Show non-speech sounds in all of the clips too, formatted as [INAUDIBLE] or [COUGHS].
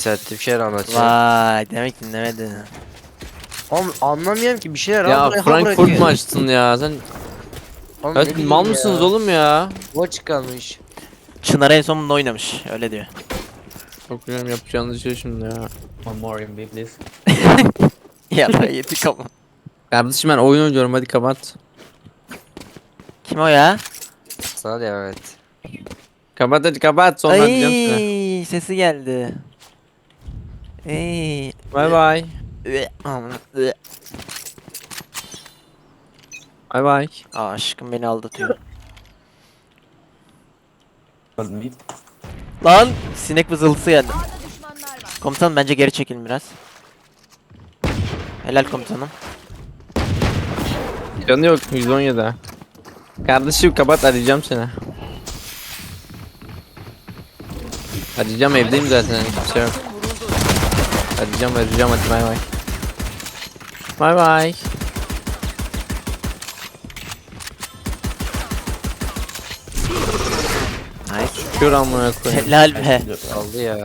Saattir bir şeyler anlatacağım. Vay demek dinlemedin. Oğlum anlamıyorum ki bir şeyler Ya al Frankfurt mu açtın ya? Sen Oğlum Evet, ne bileyim mal ya. mısınız oğlum ya? Boş kalmış. Çınar en son bunda oynamış. Öyle diyor. Çok bilmiyorum yapacağınız şey şimdi ya. One more in B, please. [LAUGHS] ya ben yedik ama. Kardeşim ben oyun oynuyorum hadi kapat. Kim o ya? Sana devam et. Kapat hadi kapat sonra diyeceğim. Ay sesi geldi. Ey. Bay bay. Bay bay. Aa, aşkım beni aldatıyor. Mid. Lan sinek vızıltısı geldi. Komutanım bence geri çekilin biraz. Helal komutanım. Canı yok 117. Kardeşim kapat arayacağım seni. Arayacağım evdeyim zaten kimse yok. Arayacağım arayacağım hadi bay bay. Bay bay. Nice. Kör amına koyayım. Helal be. Aldı ya.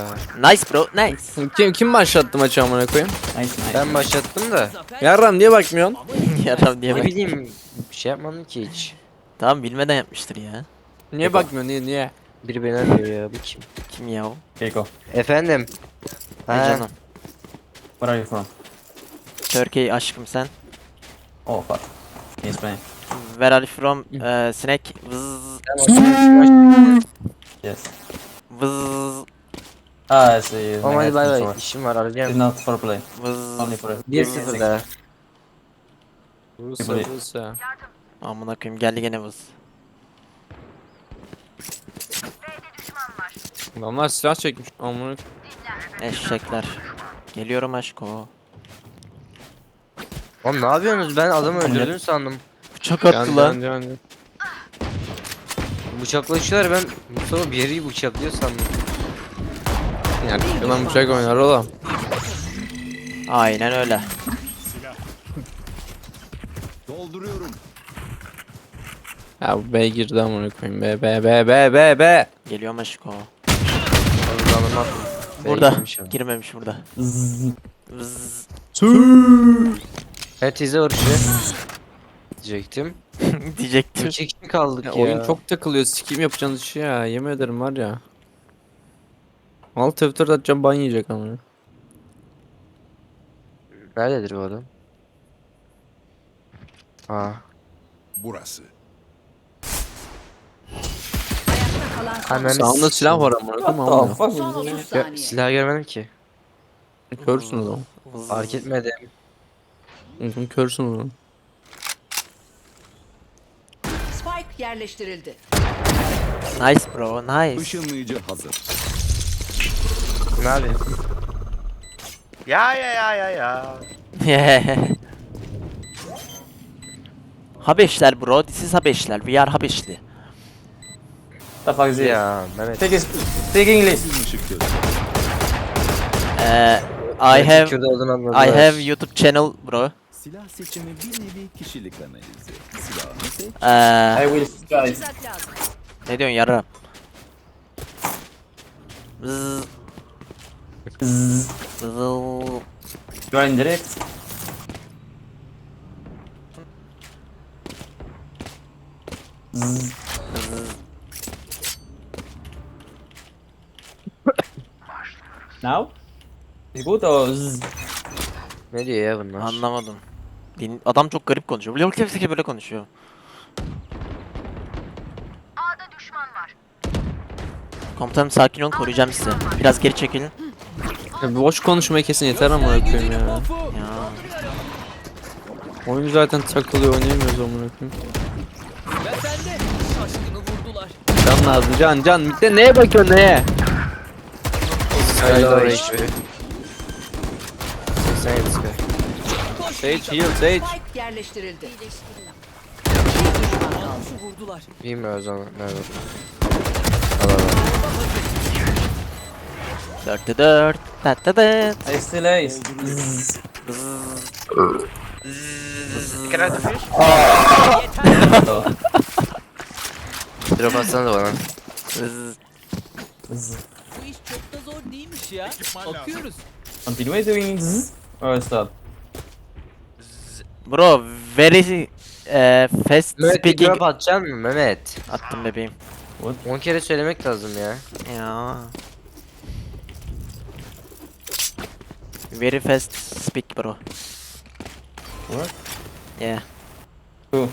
Nice bro nice. Kim kim başlattı maçı amına koyayım? Nice, nice. Ben başlattım da. Yarram niye bakmıyorsun? [LAUGHS] Yaram diye Ne bak. bileyim bir şey yapmadım ki hiç. Tamam bilmeden yapmıştır ya. Niye bakmıyorsun niye niye? Biri beni arıyor ya bu kim? Kim ya o? Okay, go. Efendim. Ne Ha, canım. Where are you from? Turkey aşkım sen. Oh, fuck. He's playing. Where are you from? Ee, sinek. Vız Yes. vız Ah, I see you. Tamam hadi bay bay. It's İşim var arayacağım. not for play. vız. Only for 1-0 daha. Bursa Burayı- Bursa. Amına koyayım geldi gene vız. Adamlar silah çekmiş amına Eşekler. Geliyorum aşko. Oğlum ne yapıyorsunuz? Ben adamı öldürdüm sandım. Bıçak attı can, lan. can, can. Bıçaklaşıyorlar ben Mustafa bir yeri bıçaklıyor sandım. Yani şuradan bıçak oynar oğlum. Aynen öyle. Dolduruyorum. Ya bu B girdi amına koyayım. B B B B B B. Geliyorum aşko. Anlamak. Burada. Girmemiş ama. Girmemiş burada. Vız. Herkese vuruşu. Diyecektim. [LAUGHS] Diyecektim. İki kişi kaldık Ya, oyun çok takılıyor. Sikeyim yapacağınız işi ya. Yemin ederim var ya. Alt F4 atacağım ban yiyecek ama. Nerededir bu adam? Aa. Burası. Ananı Sağında s- silah var koyayım ama. fuck? Son 30 Gö- saniye. silah görmedim ki. Körsün o zaman. Fark etmedim. Hı hı, Körsün o zaman. Spike yerleştirildi. Nice bro nice. Işınlayıcı hazır. Ne yapıyorsun? Ya ya ya ya ya. [LAUGHS] Habeşler bro. This is Habeşler. We are Habeşli. The fuck is it? Ya Mehmet. Take his. Take English. Ee, I have I have YouTube channel bro. Silah seçimi bir nevi kişilik analizi. Silahını seç. Ee, I will guys. ne diyorsun? Vız. Zzz. Vızıl. You are in direct. Zzz. Now? Is good or zzz? Ne diyor ya bunlar? Anlamadım. Din- Adam çok garip konuşuyor. Böyle böyle böyle konuşuyor. Komutanım sakin olun koruyacağım sizi. Biraz geri çekilin. Ya boş konuşmayı kesin yeter amına koyayım ya. Ya. Oyun zaten takılıyor oynayamıyoruz amına koyayım. Can lazım can can. Bir de neye bakıyorsun neye? Hayda HP. 87 SP. Sage heal Sage. Yerleştirildi. Kaldı. Bilmiyoruz onu. Nerede? Al al al. Dört. Dörtte dört. I still ace. Zzz. Can I defuse? Drop atsana da bana. Vız. İş ya. Akıyoruz. Continue doing zzz or stop. Bro very eh, fast Mehmet bir speaking drop atacaksın mı Mehmet? attım bebeğim. 10 kere söylemek lazım ya. Ya. Very fast speak bro. What? Yeah. Who?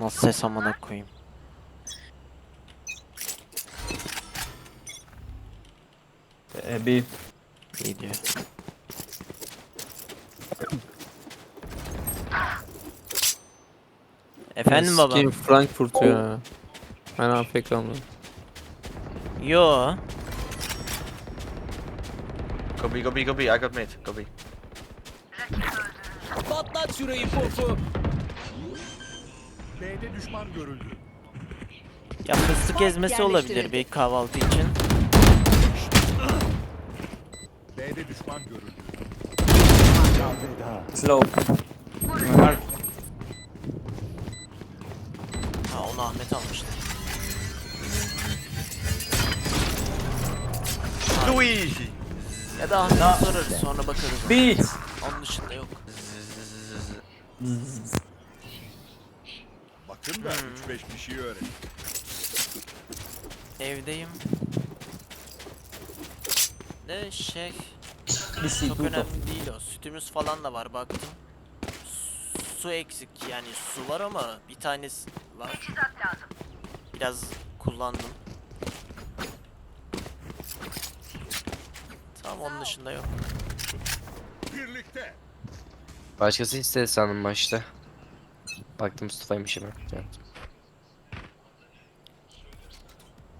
Nasıl ses amına koyayım. B. İyi diyor. Efendim baba. Sikeyim Frankfurt ya. Ben AFK'mda. Yo. Go B, go B, go B. I got mid. Go B. Patlat şurayı popu. B'de düşman görüldü. Ya fıstık ezmesi olabilir bir kahvaltı için. B'de düşman görüldü. Slow. Mark. Ha onu Ahmet almıştı. Luigi! Ya da Ahmet'e sorarız sonra bakarız. B. Onun dışında yok. Bakın da 3-5 kişiyi öğren. Evdeyim. De şey BC çok two top. önemli değil o. Sütümüz falan da var baktım. Su eksik yani su var ama bir tanesi var. Biraz kullandım. Tamam onun dışında yok. Birlikte. Başkası istedi sandım başta. Baktım Mustafa'ymış hemen. Evet.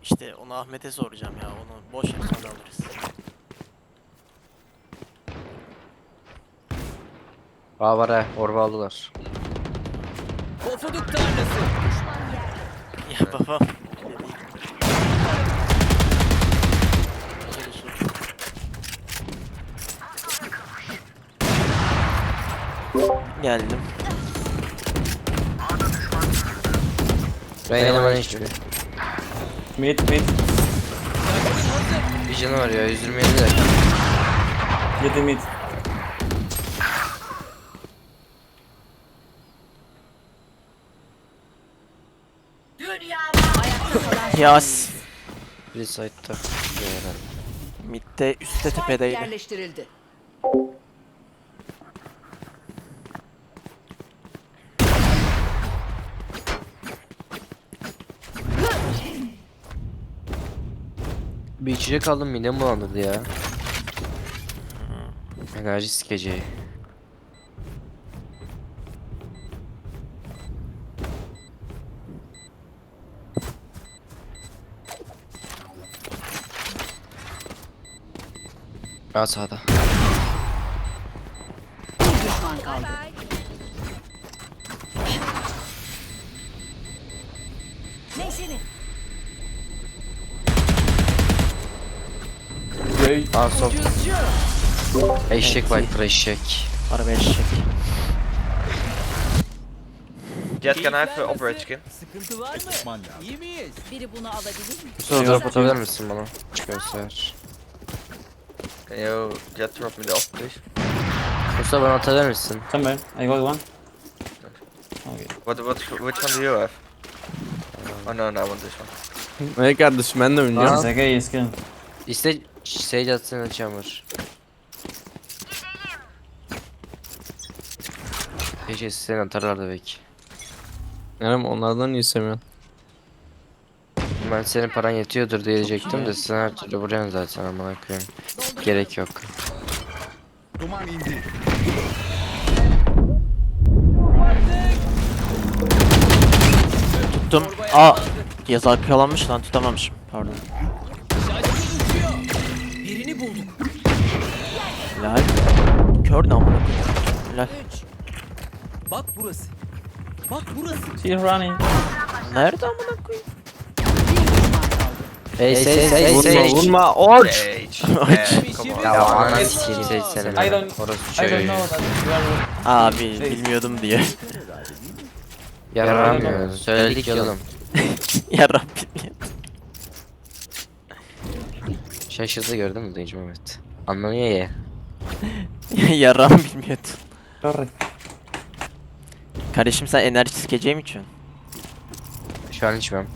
İşte onu Ahmet'e soracağım ya onu boş ver sonra alırız. Aa var ha. Orba aldılar. Pofuduk tanrısı. Ya babam. Geldim. Ben yine bana hiçbir. Mid, mid. Bir canı var ya 127 de. Yedi mid. Yas. Bir site'da. Mid'de üstte Spike tepedeydi. yerleştirildi. Bir içecek aldım midem bulandırdı ya. Enerji sikeceği. Aa sağda. Bir düşman kaldı. Neyse Great. Aa sol. Eşek Viper eşek. Araba eşek. Jet, can I have uh, operator skin? Sıkıntı var mı? İyi miyiz? Biri bunu alabilir mi? Mustafa drop atabilir misin bana? Göster. Can you drop me the off, please? Mustafa bana atabilir misin? Somewhere. I got one. Okay. What, what, which one do you have? Oh no, no, I want this one. Ne kardeşim ben de oynayacağım. It's okay, it's good. İste Sage atsana Chamber. Keşke seni atarlardı belki. Yarım onlardan iyi sevmiyorum. Ben senin paran yetiyordur diyecektim de sen her türlü vuruyorsun zaten amına koyayım. Gerek yok. Duman indi. Tuttum. Aa. Yazı arkalanmış lan tutamamışım. Pardon. Birini bulduk. Helal. Kör ne amına koyayım. Helal. Bak burası. Bak burası. She's running. Nerede amına koyayım? Hey Sage Sage Vurma vurma on. [LAUGHS] Ya ananı sikeyim Sage seni. I don't- Orası I don't çocuğu. know that you are Abi bilmiyordum diye. [LAUGHS] Yaramıyor. Söyledik ya oğlum. ya Rabbim ya. Şaşırdı gördün mü dayıcım evet. Anlamıyor ya. [LAUGHS] Yaram bilmiyordun. Sorry. Kardeşim sen enerji sikeceğim için. Şu an içmem.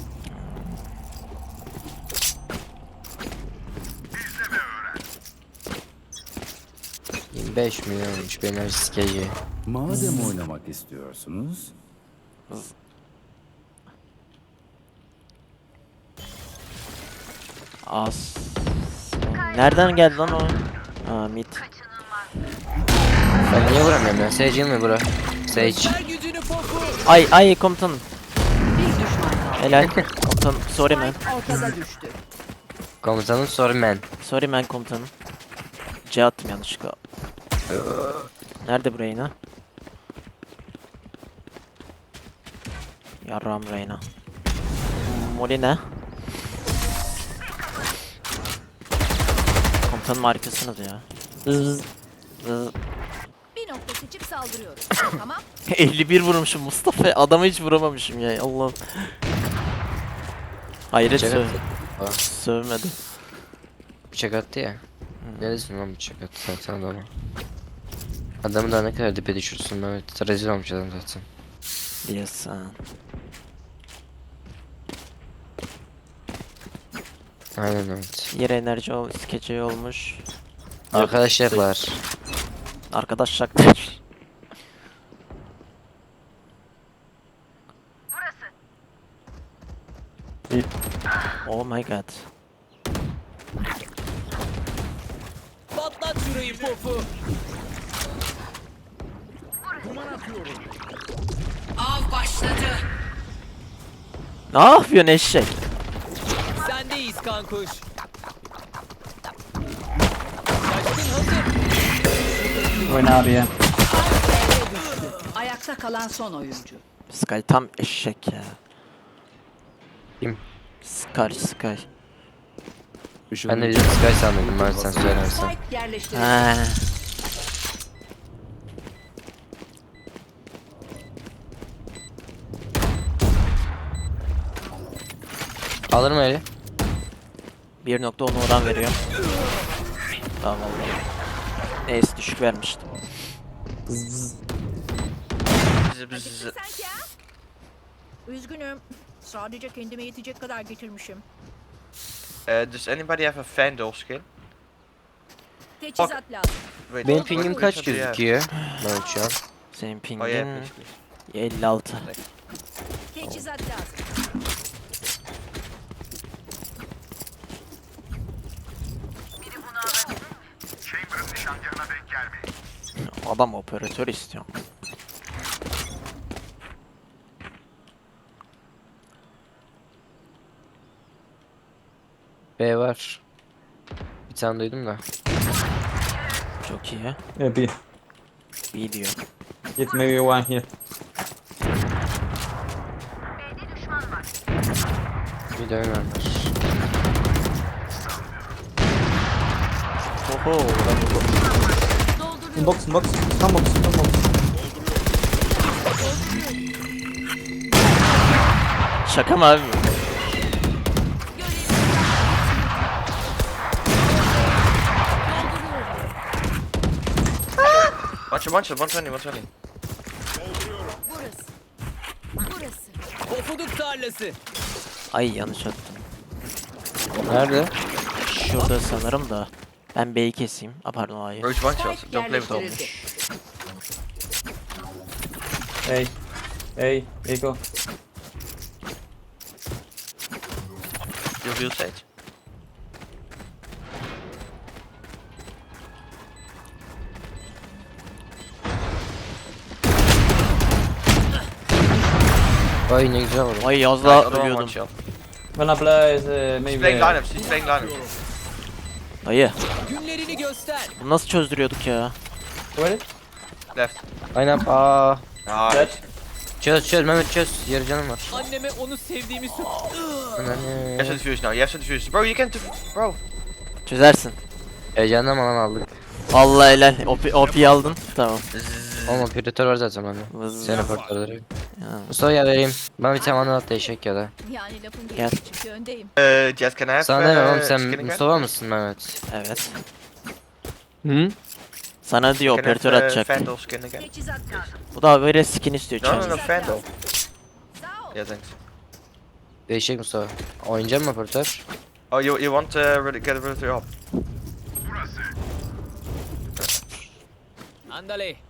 ...25 milyonmuş benim skeci. Madem oynamak istiyorsunuz, As. Nereden geldi lan o? Aa mid. Ben niye vuramıyorum ya? Sage mi bura? Sage. Ay ay komutanım. Helal. komutanım. Sorry man. Ortada düştü. Komutanım sorry man. Sorry man komutanım. C attım yanlışlıkla. Nerede bu Reyna? Yarram Reyna. Moli ne? Komutanım harikasınız ya. Zzz. Vız. Bir nokta seçip saldırıyoruz. [COUGHS] tamam. 51 vurmuşum Mustafa. Adamı hiç vuramamışım ya. Allah'ım. Hayret Bıçak söv attı. Aa, sövmedi. Bıçak attı ya. Neresin lan bıçak attı zaten adama. Adamı daha ne kadar dibe düşürsün Mehmet. Rezil olmuş adam zaten. Diyorsun. Aynen evet. Yer enerji ol, skeci olmuş. Arkadaşlar. Arkadaşlar. [LAUGHS] İyi. Oh my god. Ne yapıyorsun eşek? Sendeyiz kankuş. Oyna abi ya. Ayakta kalan son oyuncu. Sky tam eşek ya. Kim? Sky Sky. Ben de bizim Sky sandım ben sen söylersen. Spike yerleştirildi. Ha. Alır mı öyle? 1.10 oran veriyor. Tamam vallahi. Neyse düşük vermiştim. Üzgünüm. Sadece kendime yetecek kadar getirmişim. Uh, does anybody have a Vandal skin? Teçhizat lazım. Wait, Benim what- pingim kaç one do you have? gözüküyor? Ben şu an. Senin pingin Oh yeah, please, please. 56. Teçhizat lazım. Adam operatör istiyor. B var. Bir tane duydum da. Çok iyi. Yeah, B. İyi diyor. Hit maybe one here. Bir de var. Oho. Inbox, inbox. Come box, come box. Şaka mı abi? Watch it, watch it, 120, 120. Burası. Burası. Pofuduk tarlası. Ay yanlış attım. Nerede? Şurada sanırım da. Ben B'yi keseyim. A pardon A'yı. Bro, it's one shot. Spike Don't play with yerleştirildi. Hey. Hey, go. You real sage. Ay ne güzel vurdu. Ay one, one ölüyordum. Gonna play uh, maybe. playing lineups, he's playing lineups. Dayı. Günlerini göster. Bunu nasıl çözdürüyorduk ya? Ready? Left. Aynen aa. Dead. Çöz çöz Mehmet çöz. Yarı canım var. Anneme onu sevdiğimi Ananı. have to defuse now, to defuse. Bro, you can Bro. Çözersin. Heyecandan alan aldık. Vallahi helal. OP, OP'yi aldın. Tamam. Ama operatör var zaten bende. Vız. Senin operatörleri. Ya. Mustafa ya vereyim. Bana bir tane anlat değişik ya da. Yani lafın Gel. gelişi çünkü öndeyim. Uh, Jess, can I have Sana ne oğlum uh, sen skin again? Mustafa mısın Mehmet? Evet. Hı? Sana diyor Can I have, operatör uh, atacak. Vandal skin again? Teçhizat lazım. Bu da böyle skin istiyor No, no, no, Vandal. Sağ ol. Yeah, thanks. Değişik Mustafa. Oynayacak mı operatör? Oh, you you want to uh, get rid of your op? Andale.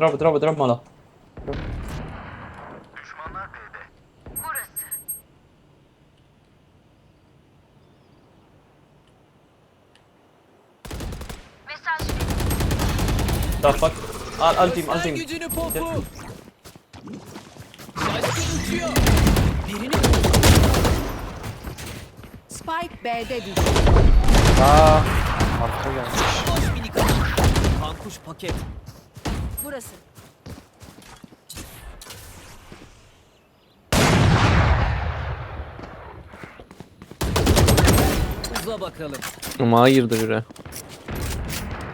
Drop it, drop it, drop mala. The fuck? Al, al team, al Göster team. gücünü popu. Şaşkın uçuyor. Birini Spike B'de düştü. Aa, arka gelmiş. boş minik. Kankuş paket. Burası. Uza bakalım. Ama girdi biri.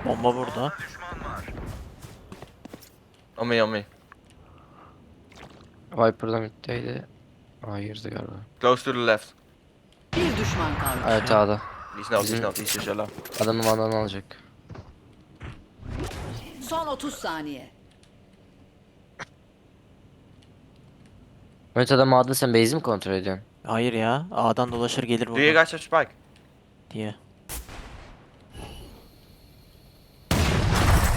Bomba burada. On me. Viper'da middeydi. Hayırdı galiba. Close to the left. Bir düşman kaldı. Evet A'da. He's not, he's Bizim- not, he's just vandalını alacak. Son 30 saniye. Mehmet adam A'da sen base'i mi kontrol ediyorsun? Hayır ya. A'dan dolaşır gelir Do you burada guys have spike? diye.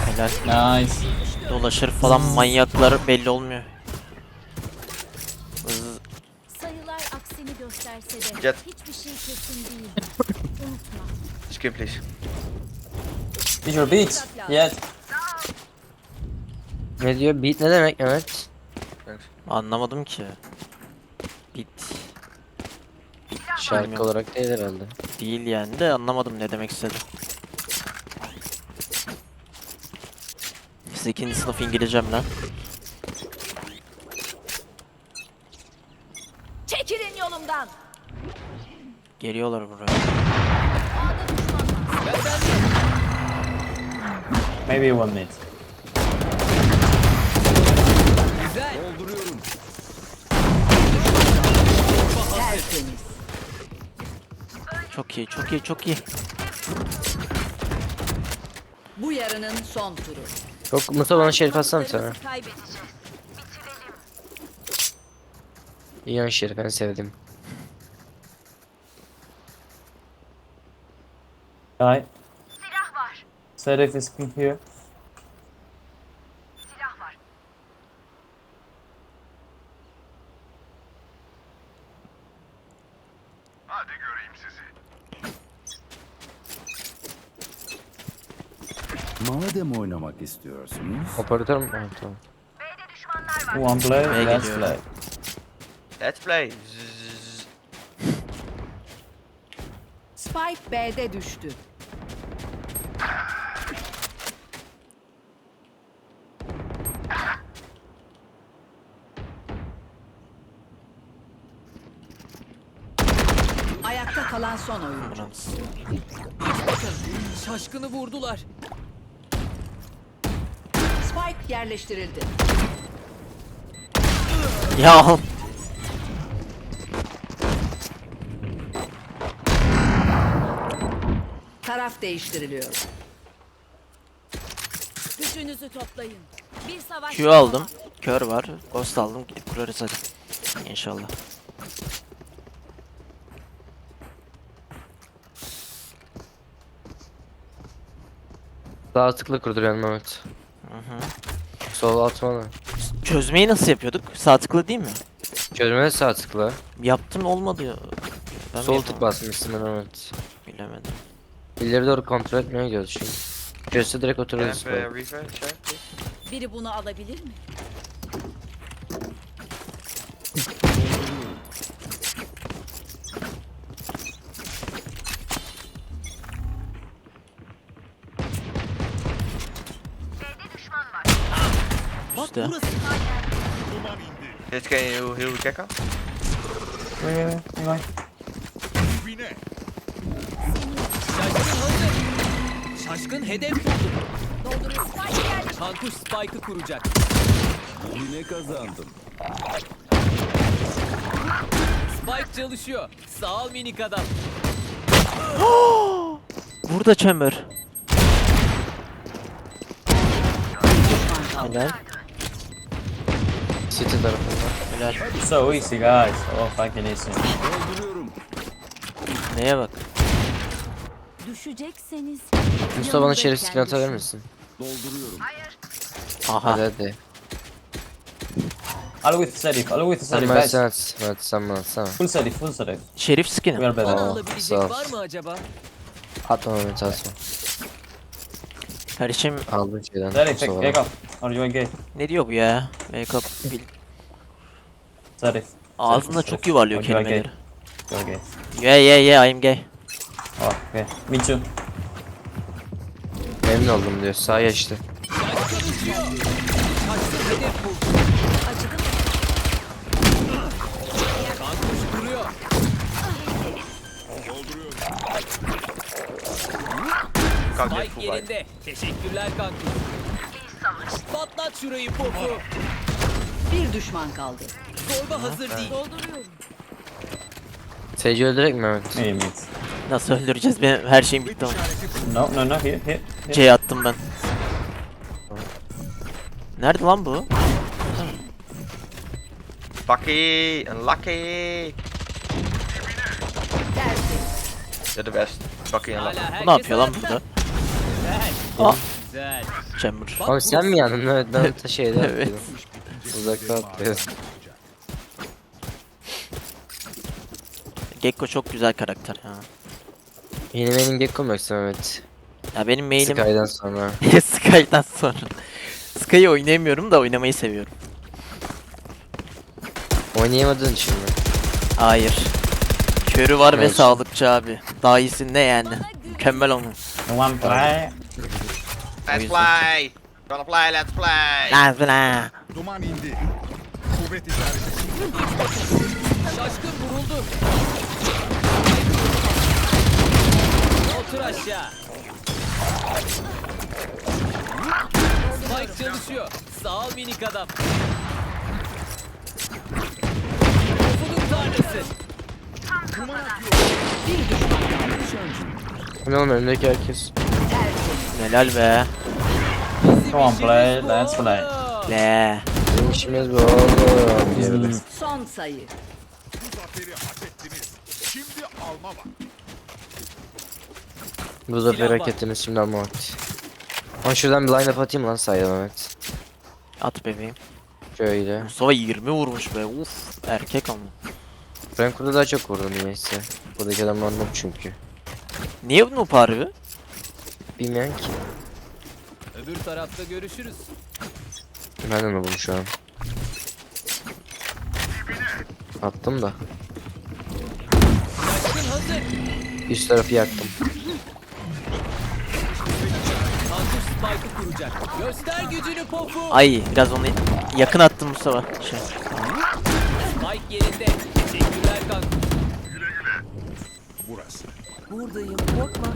Helal. Nice. Dolaşır falan manyaklar belli olmuyor. Vız. Sayılar aksini gösterse de Jet. hiçbir şey kesin değil. [LAUGHS] Unutma. Skin, please. Beat your beats. Yes. Ne diyor? Beat ne demek Mehmet? Anlamadım ki. Bit Şarkı Bilmiyorum. olarak değil herhalde. değil yani de anlamadım ne demek istedi. Siz ikinci sınıf İngilizcem lan. Çekilin yolumdan. Geliyorlar buraya. Maybe one mid. Çok iyi, çok iyi, çok iyi. Bu yarının son turu. Yok Mustafa bana şerif atsana bir tane. Kaybedeceğiz. İyi yan şerif en sevdiğim. Guy. Serif is here. Madem oynamak istiyorsunuz, Operatör mü? Ha, tamam. One play, B'ye let's gidiyor. play. Let's play. Spike B'de düştü. Ayakta kalan son oyuncu. Şaşkını vurdular. Spike yerleştirildi. Ya Taraf değiştiriliyor. Gücünüzü toplayın. Bir savaş Q aldım. Kör var. Ghost aldım. Gidip kurarız hadi. İnşallah. Sağ tıkla kurduruyorum Mehmet. Hı hı. Sol atma da. Çözmeyi nasıl yapıyorduk? Sağ tıklı değil mi? Çözmeye sağ tıkla. Yaptım olmadı ya. Ben mi Sol yapamadım? tık basmışsın Mehmet. Bilemedim. İleri doğru kontrol etmeye gidiyoruz şimdi. Çözse direkt Can I oturuyoruz. have a reaver, check, please? Biri bunu alabilir mi? You heal Gekko? Wait, wait, wait. I'm going. Dibine. Şaşkın hedef buldu. Dolduruyor. Spike geldi. Kankuş Spike'ı kuracak. Yine kazandım. Spike çalışıyor. Sağ ol minik adam. [GASPS] Burada chamber. Helal. City tarafında. Helal. So easy, guys. Oh, fucking easy. Neye bak. Düşecekseniz. Mustafa bana şerif skin atabilir misin? Dolduruyorum. Aha. Hadi hadi. I'll with Serif. I'll with Sen Serif, bana guys. sen at. Evet sen bana atsana. Full Serif, full Serif. Şerif We skin'i. are better. Bana Aa, alabilecek sağ ol. var mı acaba? Atma Mehmet atma. Kardeşim Aldım şeyden. Serif, Mustafa'dan. Gekko. Are you gay? ne diyor bu ya? Wake up. Bil- Serif. Ağzında çok yuvarlıyor gay? kelimeleri. Gay. Yeah yeah yeah I'm gay. Oh, okay. Me too. Memnun oldum diyor. Sağ geçti. Buy. yerinde. Teşekkürler kankuş. Patlat şurayı popu. Bir düşman kaldı. Zorba hazır değil. Seyirci öldürek mi Mehmet? Hey, mate. Nasıl öldüreceğiz? Benim her şeyim bitti ama. No, no, no. Here, here. here. C attım ben. Nerede lan bu? Lucky, unlucky. You're the best. Lucky and lucky. Hala Bu herkes ne yapıyor lan burada? Güzel. Aa. Güzel. Chamber. Abi sen mi yandın Mehmet? Ben şeyde [LAUGHS] Evet. Uzakta atlıyor. Gekko çok güzel karakter ya. Yeni benim Gekko mu yoksa Mehmet? Ya benim mailim Sky'dan sonra. [LAUGHS] Sky'dan sonra. Sky'ı oynayamıyorum da oynamayı seviyorum. Oynayamadığın için mi? Hayır. Körü var ve sağlıkçı abi. Daha iyisi ne yani? Mükemmel onun. One play. Let's play. Gonna play, let's play. Lan lan. Duman indi. Kuvvet işareti. Şaşkın vuruldu. Otur aşağı. Spike çalışıyor. Sağ ol minik adam. Ufuduk tanrısı. Bu ne oğlum önündeki herkes. Helal be. Come on, play. Let's play. Be. Bizim işimiz bu oğlum. Son sayı. Bu zaferi hak ettiniz. Şimdi alma bak. Bu zafer hak ettiniz şimdi alma vakti. Ama şuradan bir line up atayım lan sayda Mehmet. At bebeğim. Şöyle. Mustafa 20 vurmuş be. Uf. Erkek ama. Frankfurt'ta daha çok vurdum niyeyse. Buradaki adamlar noob çünkü. Niye bu noob harbi? Bilmeyen ki. Öbür tarafta görüşürüz. Ben de noobum şu an. Attım da. Üst tarafı yaktım. Kankuş Spike'ı kuracak. Göster gücünü popu. Ay biraz onu yakın attım Mustafa. Şey. Spike yerinde. Teşekkürler kankuş. Burası. Buradayım korkma.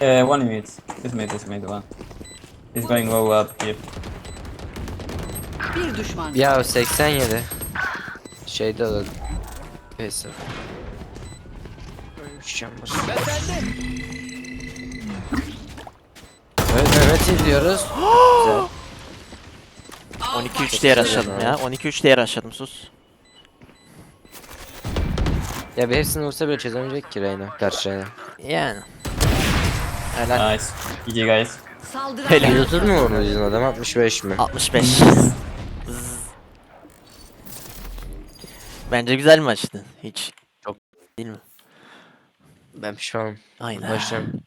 Uh, one minute. This mate, this mate, one. He's going low up here. Bir düşman Ya 87. Şeyde de. Neyse. Sende. Evet Mehmet izliyoruz. Güzel. 12-3 diye rushladım ya. 12-3 diye rushladım sus. Ya bir hepsini vursa bile çözemeyecek ki Reyna. Karşı Reyna. Yani. Helal. Nice. GG, guys. Saldıran Helal. 130 mu vurdu bizim adam 65 mi? 65. Zzz. Bence güzel maçtı. Hiç çok değil mi? Ben pişmanım. Aynen. Başlarım.